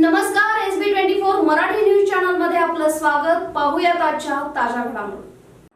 नमस्कार S B twenty four Marathi news चॅनलमध्ये आपलं स्वागत. पाहूयात आजच्या ताज्या घडामोडी.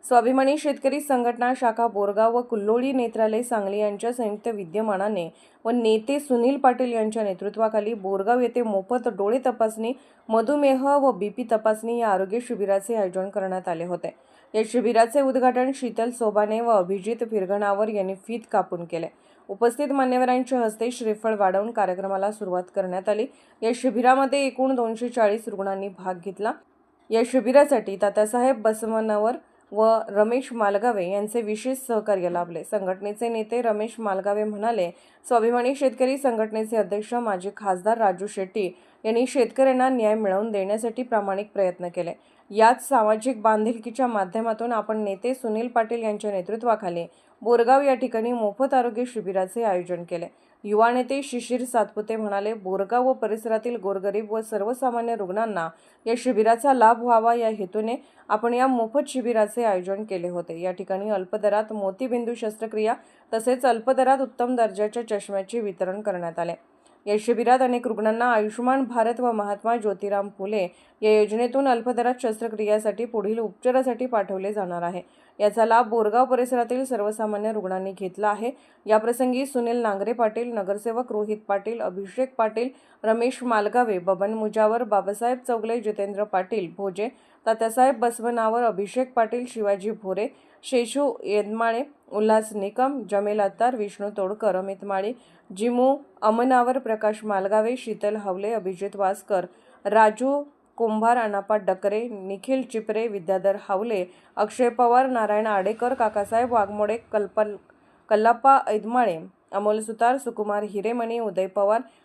स्वाभिमानी शेतकरी संघटना शाखा बोरगाव व कुल्लोळी नेत्रालय सांगली यांच्या संयुक्त विद्यमानाने व नेते सुनील पाटील यांच्या नेतृत्वाखाली बोरगाव येथे मोफत डोळे तपासणी मधुमेह व बीपी तपासणी या आरोग्य शिबिराचे आयोजन करण्यात आले होते. या शिबिराचे उद्घाटन शीतल सोबाने व अभिजित फिरगणावर यांनी फीत कापून केले. उपस्थित मान्यवरांच्या हस्ते श्रीफळ वाढवून कार्यक्रमाला सुरुवात करण्यात आली. या शिबिरामध्ये एकूण दोनशे चाळीस रुग्णांनी भाग घेतला. या शिबिरासाठी तात्यासाहेब बसवनावर व रमेश मालगावे यांचे विशेष सहकार्य लाभले. संघटनेचे नेते रमेश मालगावे म्हणाले स्वाभिमानी शेतकरी संघटनेचे अध्यक्ष माजी खासदार राजू शेट्टी यांनी शेतकऱ्यांना न्याय मिळवून देण्यासाठी प्रामाणिक प्रयत्न केले. याच सामाजिक बांधिलकीच्या माध्यमातून आपण नेते सुनील पाटील यांच्या नेतृत्वाखाली बोरगाव या ठिकाणी मोफत आरोग्य शिबिराचे आयोजन केले. युवा नेते शिशिर सातपुते म्हणाले बोरगाव व परिसरातील गोरगरीब व सर्वसामान्य रुग्णांना या शिबिराचा लाभ व्हावा. या हेतूने आपण या मोफत शिबिराचे आयोजन केले होते. या ठिकाणी अल्पदरात मोतीबिंदू शस्त्रक्रिया तसेच अल्पदरात उत्तम दर्जाच्या चष्म्याचे वितरण करण्यात आले. या शिबिरात अनेक रुग्णांना आयुष्यमान भारत व महात्मा ज्योतिराम फुले या योजनेतून अल्पदरात शस्त्रक्रियासाठी पुढील उपचारासाठी पाठवले जाणार आहे. याचा लाभ बोरगाव परिसरातील सर्वसामान्य रुग्णांनी घेतला आहे. याप्रसंगी सुनील नांगरे पाटील नगरसेवक रोहित पाटील अभिषेक पाटील रमेश मालगावे बबन मुजावर बाबासाहेब चौगले जितेंद्र पाटील भोजे तात्यासाहेब बसवनावर अभिषेक पाटील शिवाजी भोरे शेषू येदमाळे उल्हास निकम जमेल अत्तार विष्णू तोडकर अमित माळी जिमू अमनावर प्रकाश मालगावे शीतल हवले अभिजित वासकर राजू कुंभार अनापा डकरे निखिल चिपरे विद्याधर हावले अक्षय पवार नारायण आडेकर काकासाहेब वाघमोडे कल्पल कल्लाप्पा ऐदमाळे अमोल सुतार सुकुमार हिरेमणी उदय पवार